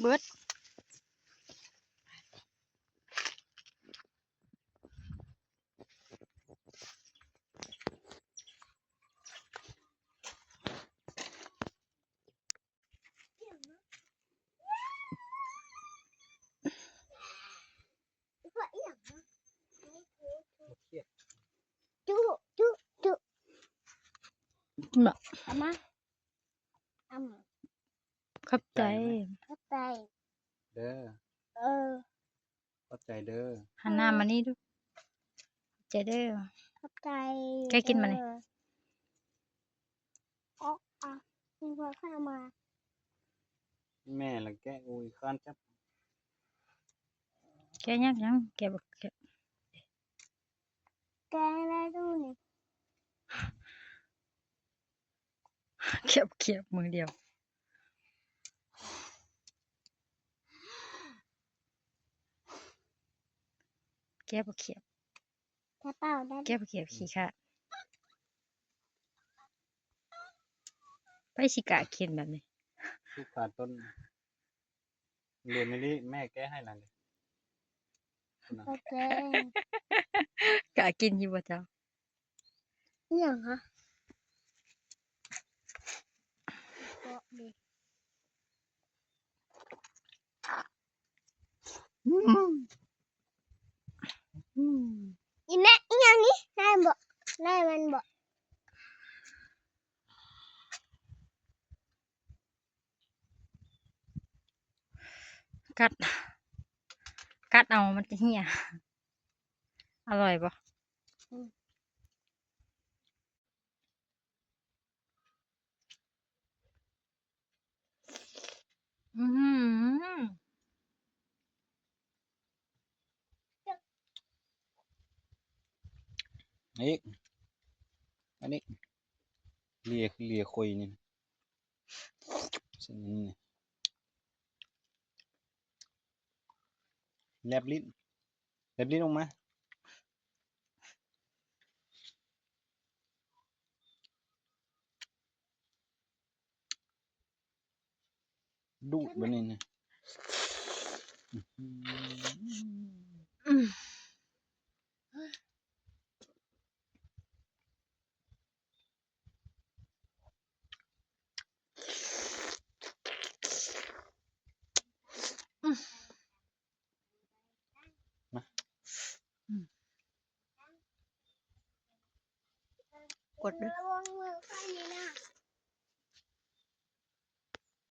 เบิด จุจุจุ บ่ เอามาเอามา เข้าใจ เข้า ใจ เด้อเออ เข้าใจเด้อหันหน้ามานี่ดูเข้าใจเด้อ เข้าใจแกกินมานี่เอออ๋ออะมีคนเข้ามาแม่ละแกอุ้ยข้านจับแกยักยังแกบ่แกแกแล้วดูนี่เขียบเขียบมือเดียว แกบ่เขียบแค่เปล่าได้แกบ่เขียบขี้ค่ะไปสิกะเข็นแบบนี้ทุกขาต้นเรียนไม่ได้แม่แก้ให้หลังเลยนะโอเคกะกินอยู่บ่เจ้านี่อย่างฮะโต๊ะดิอืม ഇന്ന ഇനി നയമ്പോ നയമ്പോ cắt. Cắt đầu mà chính nhỉ? À rồi bỏ mm-hmm นี่อันนี้เลียคือเลียคุยนี่เส้นนี้นี่แลบลิ้นแลบลิ้นออกมาดูดบนนี้นะ 妈妈我